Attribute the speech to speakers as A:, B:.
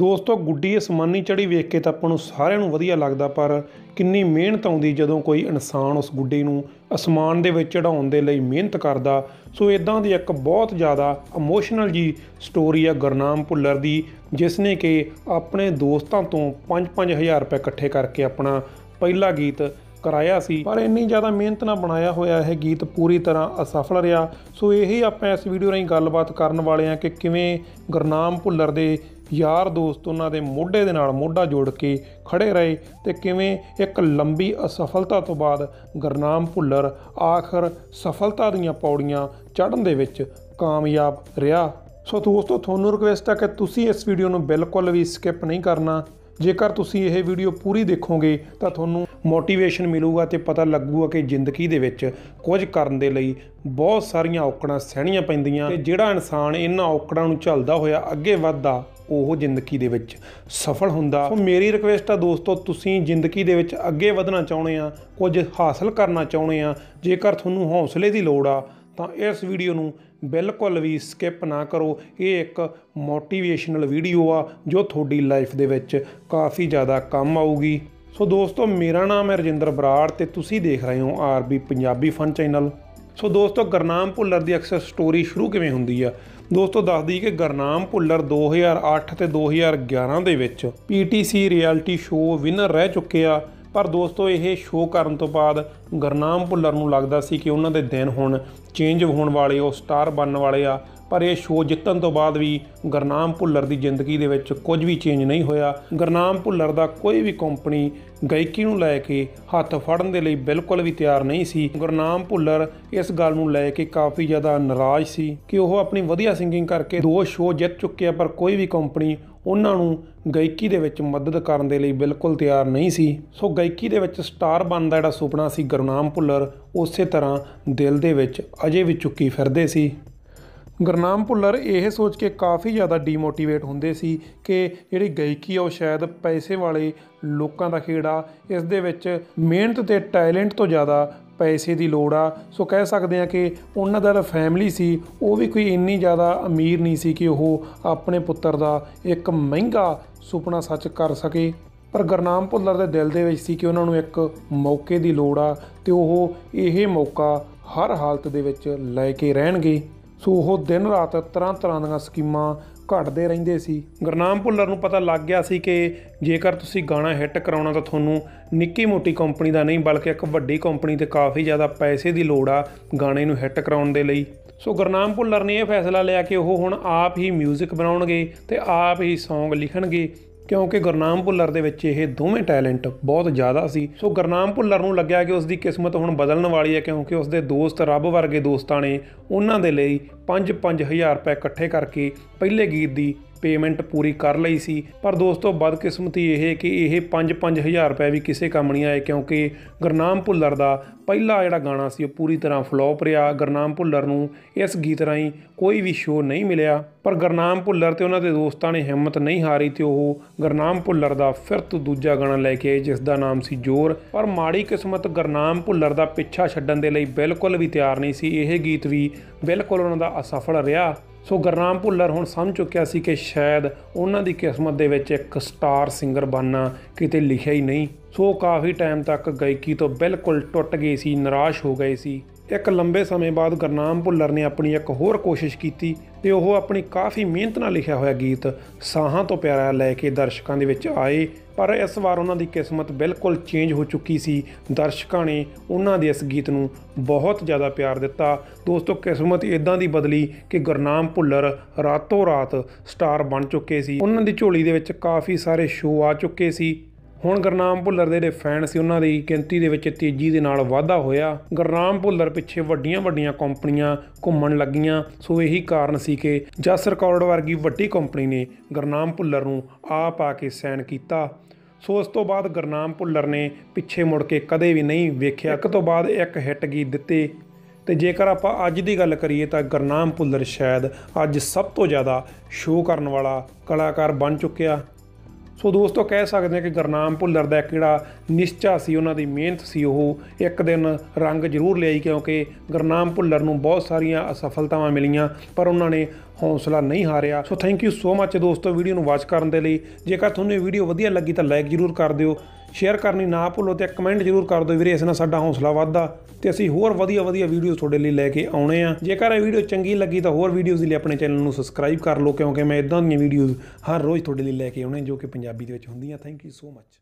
A: ਦੋਸਤੋ, ਗੁੱਡੀ ਅਸਮਾਨੀ ਚੜੀ ਵੇਖ ਕੇ ਤਾਂ ਆਪਾਂ ਨੂੰ ਸਾਰਿਆਂ ਨੂੰ ਵਧੀਆ ਲੱਗਦਾ, ਪਰ ਕਿੰਨੀ ਮਿਹਨਤ ਆਉਂਦੀ ਜਦੋਂ ਕੋਈ ਇਨਸਾਨ ਉਸ ਗੁੱਡੀ ਨੂੰ ਅਸਮਾਨ ਦੇ ਵਿੱਚ ਚੜਾਉਣ ਦੇ ਲਈ ਮਿਹਨਤ ਕਰਦਾ। ਸੋ ਇਦਾਂ ਦੀ ਇੱਕ ਬਹੁਤ ਜ਼ਿਆਦਾ ਇਮੋਸ਼ਨਲ ਜੀ ਸਟੋਰੀ ਆ ਗੁਰਨਾਮ ਭੁੱਲਰ ਦੀ, ਜਿਸ ਨੇ ਕਿ ਆਪਣੇ ਦੋਸਤਾਂ ਤੋਂ 5-5000 ਰੁਪਏ ਇਕੱਠੇ ਕਰਕੇ ਆਪਣਾ ਪਹਿਲਾ ਗੀਤ ਕਰਾਇਆ ਸੀ। ਪਰ ਇੰਨੀ ਜ਼ਿਆਦਾ ਮਿਹਨਤ ਨਾਲ ਬਣਾਇਆ ਹੋਇਆ ਇਹ ਗੀਤ ਪੂਰੀ ਤਰ੍ਹਾਂ ਅਸਫਲ ਰਿਹਾ। ਸੋ ਇਹੀ ਆਪਾਂ ਇਸ ਵੀਡੀਓ ਰਾਹੀਂ ਗੱਲਬਾਤ ਕਰਨ ਵਾਲੇ ਹਾਂ ਕਿ ਕਿਵੇਂ ਗੁਰਨਾਮ ਭੁੱਲਰ ਦੇ ਯਾਰ ਦੋਸਤ ਉਹਨਾਂ ਦੇ ਮੋਢੇ ਦੇ ਨਾਲ ਮੋਢਾ ਜੋੜ ਕੇ ਖੜੇ ਰਹੇ ਤੇ ਕਿਵੇਂ ਇੱਕ ਲੰਬੀ ਅਸਫਲਤਾ ਤੋਂ ਬਾਅਦ ਗੁਰਨਾਮ ਭੁੱਲਰ ਆਖਰ ਸਫਲਤਾ ਦੀਆਂ ਪੌੜੀਆਂ ਚੜ੍ਹਨ ਦੇ ਵਿੱਚ ਕਾਮਯਾਬ ਰਿਹਾ। ਸੋ ਦੋਸਤੋ, ਤੁਹਾਨੂੰ ਰਿਕਵੈਸਟ ਹੈ ਕਿ ਤੁਸੀਂ ਇਸ ਵੀਡੀਓ ਨੂੰ ਬਿਲਕੁਲ ਵੀ ਸਕਿਪ ਨਹੀਂ ਕਰਨਾ। ਜੇਕਰ ਤੁਸੀਂ ਇਹ ਵੀਡੀਓ ਪੂਰੀ ਦੇਖੋਗੇ, ਤਾਂ ਤੁਹਾਨੂੰ ਮੋਟੀਵੇਸ਼ਨ ਮਿਲੂਗਾ ਤੇ ਪਤਾ ਲੱਗੂਗਾ ਕਿ ਜ਼ਿੰਦਗੀ ਦੇ ਵਿੱਚ ਕੁਝ ਕਰਨ ਦੇ ਲਈ ਬਹੁਤ ਸਾਰੀਆਂ ਔਕੜਾਂ ਸਹਿਣੀਆਂ ਪੈਂਦੀਆਂ ਤੇ ਜਿਹੜਾ ਇਨਸਾਨ ਇਹਨਾਂ ਔਕੜਾਂ ਨੂੰ ਝੱਲਦਾ ਹੋਇਆ ਅੱਗੇ ਵੱਧਦਾ ਉਹ ਜ਼ਿੰਦਗੀ ਦੇ ਵਿੱਚ ਸਫਲ ਹੁੰਦਾ। ਸੋ ਮੇਰੀ ਰਿਕੁਐਸਟ ਆ ਦੋਸਤੋ, ਤੁਸੀਂ ਜ਼ਿੰਦਗੀ ਦੇ ਵਿੱਚ ਅੱਗੇ ਵਧਣਾ ਚਾਹੁੰਦੇ ਆ, ਕੁਝ ਹਾਸਲ ਕਰਨਾ ਚਾਹੁੰਦੇ ਆ, ਜੇਕਰ ਤੁਹਾਨੂੰ ਹੌਸਲੇ ਦੀ ਲੋੜ ਆ, ਤਾਂ ਇਸ ਵੀਡੀਓ ਨੂੰ ਬਿਲਕੁਲ ਵੀ ਸਕਿਪ ਨਾ ਕਰੋ। ਇਹ ਇੱਕ ਮੋਟੀਵੇਸ਼ਨਲ ਵੀਡੀਓ ਆ, ਜੋ ਤੁਹਾਡੀ ਲਾਈਫ ਦੇ ਵਿੱਚ ਕਾਫੀ ਜ਼ਿਆਦਾ ਕੰਮ ਆਊਗੀ। ਸੋ ਦੋਸਤੋ, ਮੇਰਾ ਨਾਮ ਹੈ ਰਜਿੰਦਰ ਬਰਾੜ ਤੇ ਤੁਸੀਂ ਦੇਖ ਰਹੇ ਹੋ RB Punjabi fun channel so ਦੋਸਤੋ, ਗਰਨਾਮ ਭੁੱਲਰ ਦੀ ਅਕਸਰ ਸਟੋਰੀ ਸ਼ੁਰੂ ਕਿਵੇਂ ਹੁੰਦੀ ਆ? ਦੋਸਤੋ ਦੱਸਦੀ ਕਿ ਗਰਨਾਮ ਭੁੱਲਰ 2008 ਤੇ 2011 ਦੇ ਵਿੱਚ ਪੀਟੀਸੀ ਰਿਐਲਿਟੀ ਸ਼ੋਅ ਵਿਨਰ ਰਹਿ ਚੁੱਕੇ ਆ। ਪਰ ਦੋਸਤੋ, ਇਹ ਸ਼ੋਅ ਕਰਨ ਤੋਂ ਬਾਅਦ ਗਰਨਾਮ ਭੁੱਲਰ ਨੂੰ ਲੱਗਦਾ ਸੀ ਕਿ ਉਹਨਾਂ ਦੇ ਦਿਨ ਹੁਣ ਚੇਂਜ ਹੋਣ ਵਾਲੇ, ਉਹ ਸਟਾਰ ਬਣਨ ਵਾਲੇ ਆ। ਪਰ ਇਹ ਸ਼ੋਅ ਜਿੱਤਣ ਤੋਂ ਬਾਅਦ ਵੀ ਗਰਨਾਮ ਭੁੱਲਰ ਦੀ ਜ਼ਿੰਦਗੀ ਦੇ ਵਿੱਚ ਕੁਝ ਵੀ ਚੇਂਜ ਨਹੀਂ ਹੋਇਆ। ਗਰਨਾਮ ਭੁੱਲਰ ਦਾ ਕੋਈ ਵੀ ਕੰਪਨੀ ਗਾਇਕੀ ਨੂੰ ਲੈ ਕੇ ਹੱਥ ਫੜਨ ਦੇ ਲਈ ਬਿਲਕੁਲ ਵੀ ਤਿਆਰ ਨਹੀਂ ਸੀ। ਗੁਰਨਾਮ ਭੁੱਲਰ ਇਸ ਗੱਲ ਨੂੰ ਲੈ ਕੇ ਕਾਫੀ ਜ਼ਿਆਦਾ ਨਾਰਾਜ਼ ਸੀ ਕਿ ਉਹ ਆਪਣੀ ਵਧੀਆ ਸਿੰਗਿੰਗ ਕਰਕੇ ਦੋ ਸ਼ੋਅ ਜਿੱਤ ਚੁੱਕੇ ਆ, ਪਰ ਕੋਈ ਵੀ ਕੰਪਨੀ ਉਹਨਾਂ ਨੂੰ ਗਾਇਕੀ ਦੇ ਵਿੱਚ ਮਦਦ ਕਰਨ ਦੇ ਲਈ ਬਿਲਕੁਲ ਤਿਆਰ ਨਹੀਂ ਸੀ। ਸੋ ਗਾਇਕੀ ਦੇ ਵਿੱਚ ਸਟਾਰ ਬਣਨ ਦਾ ਜਿਹੜਾ ਸੁਪਨਾ ਸੀ ਗੁਰਨਾਮ ਭੁੱਲਰ ਉਸੇ ਤਰ੍ਹਾਂ ਦਿਲ ਦੇ ਵਿੱਚ ਅਜੇ ਵੀ ਚੁੱਕੀ ਫਿਰਦੇ ਸੀ। ਗੁਰਨਾਮ ਭੁੱਲਰ ਇਹ ਸੋਚ ਕੇ ਕਾਫੀ ਜ਼ਿਆਦਾ ਡੀਮੋਟੀਵੇਟ ਹੁੰਦੇ ਸੀ ਕਿ ਜਿਹੜੀ ਗਾਇਕੀ ਆ ਉਹ ਸ਼ਾਇਦ ਪੈਸੇ ਵਾਲੇ ਲੋਕਾਂ ਦਾ ਖੇਡ ਆ, ਇਸ ਦੇ ਵਿੱਚ ਮਿਹਨਤ ਤੇ ਟੈਲੈਂਟ ਤੋਂ ਜ਼ਿਆਦਾ ਪੈਸੇ ਦੀ ਲੋੜ ਆ। ਸੋ ਕਹਿ ਸਕਦੇ ਆ ਕਿ ਉਹਨਾਂ ਦਾ ਫੈਮਿਲੀ ਸੀ, ਉਹ ਵੀ ਕੋਈ ਇੰਨੀ ਜ਼ਿਆਦਾ ਅਮੀਰ ਨਹੀਂ ਸੀ ਕਿ ਉਹ ਆਪਣੇ ਪੁੱਤਰ ਦਾ ਇੱਕ ਮਹਿੰਗਾ ਸੁਪਨਾ ਸੱਚ ਕਰ ਸਕੇ। ਪਰ ਗੁਰਨਾਮ ਭੁੱਲਰ ਦੇ ਦਿਲ ਦੇ ਵਿੱਚ ਸੀ ਕਿ ਉਹਨਾਂ ਨੂੰ ਇੱਕ ਮੌਕੇ ਦੀ ਲੋੜ ਆ ਤੇ ਉਹ ਇਹ ਮੌਕਾ ਹਰ ਹਾਲਤ ਦੇ ਵਿੱਚ ਲੈ ਕੇ ਰਹਿਣਗੇ। ਸੋ ਉਹ ਦਿਨ ਰਾਤ ਤਰ੍ਹਾਂ ਤਰ੍ਹਾਂ ਦੀਆਂ ਸਕੀਮਾਂ ਘੜਦੇ ਰਹਿੰਦੇ ਸੀ। ਗੁਰਨਾਮ ਭੁੱਲਰ ਨੂੰ ਪਤਾ ਲੱਗ ਗਿਆ ਸੀ ਕਿ ਜੇਕਰ ਤੁਸੀਂ ਗਾਣਾ ਹਿੱਟ ਕਰਾਉਣਾ ਤਾਂ ਤੁਹਾਨੂੰ ਨਿੱਕੀ ਮੋਟੀ ਕੰਪਨੀ ਦਾ ਨਹੀਂ, ਬਲਕਿ ਇੱਕ ਵੱਡੀ ਕੰਪਨੀ ਤੇ ਕਾਫੀ ਜ਼ਿਆਦਾ ਪੈਸੇ ਦੀ ਲੋੜ ਆ ਗਾਣੇ ਨੂੰ ਹਿੱਟ ਕਰਾਉਣ ਦੇ ਲਈ। ਸੋ ਗੁਰਨਾਮ ਭੁੱਲਰ ਨੇ ਇਹ ਫੈਸਲਾ ਲਿਆ ਕਿ ਉਹ ਹੁਣ ਆਪ ਹੀ 뮤직 ਬਣਾਉਣਗੇ ਤੇ ਆਪ ਹੀ Song ਲਿਖਣਗੇ। ਕਿਉਂਕਿ ਗੁਰਨਾਮ ਭੁੱਲਰ ਦੇ ਵਿੱਚ ਇਹ ਦੋਵੇਂ ਟੈਲੈਂਟ ਬਹੁਤ ਜ਼ਿਆਦਾ ਸੀ। ਸੋ ਗੁਰਨਾਮ ਭੁੱਲਰ ਨੂੰ ਲੱਗਿਆ ਕਿ ਉਸ ਦੀ ਕਿਸਮਤ ਹੁਣ ਬਦਲਣ ਵਾਲੀ ਹੈ ਕਿਉਂਕਿ ਉਸ ਦੇ ਦੋਸਤ ਰੱਬ ਵਰਗੇ ਦੋਸਤਾਂ ਨੇ ਉਹਨਾਂ ਦੇ ਲਈ 5-5000 ਰੁਪਏ ਇਕੱਠੇ ਕਰਕੇ ਪਹਿਲੇ ਗੀਤ ਦੀ ਪੇਮੈਂਟ ਪੂਰੀ ਕਰ ਲਈ ਸੀ। ਪਰ ਦੋਸਤੋ, ਬਦਕਿਸਮਤੀ ਇਹ ਕਿ ਇਹ 5-5000 ਰੁਪਏ ਵੀ ਕਿਸੇ ਕੰਮ ਨਹੀਂ ਆਏ, ਕਿਉਂਕਿ ਗੁਰਨਾਮ ਭੁੱਲਰ ਦਾ ਪਹਿਲਾ ਜਿਹੜਾ ਗਾਣਾ ਸੀ, ਉਹ ਪੂਰੀ ਤਰ੍ਹਾਂ ਫਲੋਪ ਰਿਹਾ। ਗੁਰਨਾਮ ਭੁੱਲਰ ਨੂੰ ਇਸ ਗੀਤ ਰਾਹੀਂ ਕੋਈ ਵੀ ਸ਼ੋਅ ਨਹੀਂ ਮਿਲਿਆ। ਪਰ ਗੁਰਨਾਮ ਭੁੱਲਰ ਤੇ ਉਹਨਾਂ ਦੇ ਦੋਸਤਾਂ ਨੇ ਹਿੰਮਤ ਨਹੀਂ ਹਾਰੀ ਤੇ ਉਹ ਗੁਰਨਾਮ ਭੁੱਲਰ ਦਾ ਫਿਰ ਤੋਂ ਦੂਜਾ ਗਾਣਾ ਲੈ ਕੇ ਆਏ ਜਿਸ ਦਾ ਨਾਮ ਸੀ ਜੋਰ। ਪਰ ਮਾੜੀ ਕਿਸਮਤ ਗੁਰਨਾਮ ਭੁੱਲਰ ਦਾ ਪਿੱਛਾ ਛੱਡਣ ਦੇ ਲਈ ਬਿਲਕੁਲ ਵੀ ਤਿਆਰ ਨਹੀਂ ਸੀ। ਇਹ ਗੀਤ ਵੀ ਬਿਲਕੁਲ ਉਹਨਾਂ ਦਾ ਅਸਫਲ ਰਿਹਾ। ਸੋ ਗੁਰਨਾਮ ਭੁੱਲਰ ਹੁਣ ਸਮਝ ਚੁੱਕਿਆ ਸੀ ਕਿ ਸ਼ਾਇਦ ਉਹਨਾਂ ਦੀ ਕਿਸਮਤ ਦੇ ਵਿੱਚ ਇੱਕ ਸਟਾਰ ਸਿੰਗਰ ਬਣਨਾ ਕਿਤੇ ਲਿਖਿਆ ਹੀ ਨਹੀਂ। ਸੋ ਕਾਫੀ ਟਾਈਮ ਤੱਕ ਗਾਇਕੀ ਤੋਂ ਬਿਲਕੁਲ ਟੁੱਟ ਗਏ ਸੀ, ਨਿਰਾਸ਼ ਹੋ ਗਏ ਸੀ। ਇੱਕ ਲੰਬੇ ਸਮੇਂ ਬਾਅਦ ਗੁਰਨਾਮ ਭੁੱਲਰ ਨੇ ਆਪਣੀ ਇੱਕ ਹੋਰ ਕੋਸ਼ਿਸ਼ ਕੀਤੀ ਤੇ ਉਹ ਆਪਣੀ ਕਾਫੀ ਮਿਹਨਤ ਨਾਲ ਲਿਖਿਆ ਹੋਇਆ ਗੀਤ ਸਾਹਾਂ ਤੋਂ ਪਿਆਰਾ ਲੈ ਕੇ ਦਰਸ਼ਕਾਂ ਦੇ ਵਿੱਚ ਆਏ। ਪਰ ਇਸ ਵਾਰ ਉਹਨਾਂ ਦੀ ਕਿਸਮਤ ਬਿਲਕੁਲ ਚੇਂਜ ਹੋ ਚੁੱਕੀ ਸੀ। ਦਰਸ਼ਕਾਂ ਨੇ ਉਹਨਾਂ ਦੇ ਇਸ ਗੀਤ ਨੂੰ ਬਹੁਤ ਜ਼ਿਆਦਾ ਪਿਆਰ ਦਿੱਤਾ। ਦੋਸਤੋ, ਕਿਸਮਤ ਇਦਾਂ ਦੀ ਬਦਲੀ ਕਿ ਗੁਰਨਾਮ ਭੁੱਲਰ ਰਾਤੋਂ ਰਾਤ ਸਟਾਰ ਬਣ ਚੁੱਕੇ ਸੀ। ਉਹਨਾਂ ਦੀ ਝੋਲੀ ਦੇ ਵਿੱਚ ਕਾਫੀ ਸਾਰੇ ਸ਼ੋਅ ਆ ਚੁੱਕੇ ਸੀ। ਹੁਣ ਗੁਰਨਾਮ ਭੁੱਲਰ ਦੇ ਜਿਹੜੇ ਫੈਨ ਸੀ, ਉਹਨਾਂ ਦੀ ਗਿਣਤੀ ਦੇ ਵਿੱਚ ਤੇਜ਼ੀ ਦੇ ਨਾਲ ਵਾਧਾ ਹੋਇਆ। ਗੁਰਨਾਮ ਭੁੱਲਰ ਪਿੱਛੇ ਵੱਡੀਆਂ-ਵੱਡੀਆਂ ਕੰਪਨੀਆਂ ਘੁੰਮਣ ਲੱਗੀਆਂ। ਸੋ ਇਹੀ ਕਾਰਨ ਸੀ ਕਿ ਜਸ ਰਿਕਾਰਡ ਵਰਗੀ ਵੱਡੀ ਕੰਪਨੀ ਨੇ ਗੁਰਨਾਮ ਭੁੱਲਰ ਨੂੰ ਆਪ ਆ ਕੇ ਸਾਈਨ ਕੀਤਾ। ਸੋ ਉਸ ਤੋਂ ਬਾਅਦ ਗੁਰਨਾਮ ਭੁੱਲਰ ਨੇ ਪਿੱਛੇ ਮੁੜ ਕੇ ਕਦੇ ਵੀ ਨਹੀਂ ਵੇਖਿਆ। ਇੱਕ ਤੋਂ ਬਾਅਦ ਇੱਕ ਹਿੱਟ ਗੀਤ ਦਿੱਤੇ। ਤੇ ਜੇਕਰ ਆਪਾਂ ਅੱਜ ਦੀ ਗੱਲ ਕਰੀਏ ਤਾਂ ਗੁਰਨਾਮ ਭੁੱਲਰ ਸ਼ਾਇਦ ਅੱਜ ਸਭ ਤੋਂ ਜ਼ਿਆਦਾ ਸ਼ੋਅ ਕਰਨ ਵਾਲਾ ਕਲਾਕਾਰ ਬਣ ਚੁੱਕਿਆ। ਸੋ ਦੋਸਤੋ, ਕਹਿ ਸਕਦੇ ਹਾਂ ਕਿ ਗੁਰਨਾਮ ਭੁੱਲਰ ਦਾ ਇੱਕ ਜਿਹੜਾ ਨਿਸ਼ਚਾ ਸੀ, ਉਹਨਾਂ ਦੀ ਮਿਹਨਤ ਸੀ, ਉਹ ਇੱਕ ਦਿਨ ਰੰਗ ਜ਼ਰੂਰ ਲਿਆਈ ਕਿਉਂਕਿ ਗੁਰਨਾਮ ਭੁੱਲਰ ਨੂੰ ਬਹੁਤ ਸਾਰੀਆਂ ਅਸਫਲਤਾਵਾਂ ਮਿਲੀਆਂ, ਪਰ ਉਹਨਾਂ ਨੇ ਹੌਸਲਾ ਨਹੀਂ ਹਾਰਿਆ। ਸੋ ਥੈਂਕ ਯੂ ਸੋ ਮੱਚ ਦੋਸਤੋ, ਵੀਡੀਓ ਨੂੰ ਵਾਚ ਕਰਨ ਦੇ ਲਈ। ਜੇਕਰ ਤੁਹਾਨੂੰ ਇਹ ਵੀਡੀਓ ਵਧੀਆ ਲੱਗੀ ਤਾਂ ਲਾਈਕ ਜ਼ਰੂਰ ਕਰ ਦਿਓ। ਸ਼ੇਅਰ ਕਰਨੀ ਨਾ ਭੁੱਲੋ ਤੇ ਕਮੈਂਟ ਜ਼ਰੂਰ ਕਰ ਦਿਓ ਵੀਰੇ, ਇਸ ਨਾਲ ਸਾਡਾ ਹੌਸਲਾ ਵੱਧਦਾ ਤੇ ਅਸੀਂ ਹੋਰ ਵਧੀਆ ਵਧੀਆ ਵੀਡੀਓਜ਼ ਤੁਹਾਡੇ ਲਈ ਲੈ ਕੇ ਆਉਣੇ ਆ। ਜੇਕਰ ਇਹ ਵੀਡੀਓ ਚੰਗੀ ਲੱਗੀ ਤਾਂ ਹੋਰ ਵੀਡੀਓਜ਼ ਲਈ ਆਪਣੇ ਚੈਨਲ ਨੂੰ ਸਬਸਕ੍ਰਾਈਬ ਕਰ ਲਓ, ਕਿਉਂਕਿ ਮੈਂ ਇਦਾਂ ਦੀਆਂ ਵੀਡੀਓਜ਼ ਹਰ ਰੋਜ਼ ਤੁਹਾਡੇ ਲਈ ਲੈ ਕੇ ਆਉਣੇ ਜੋ ਕਿ ਪੰਜਾਬੀ ਦੇ ਵਿੱਚ ਹੁੰਦੀਆਂ। Thank you so much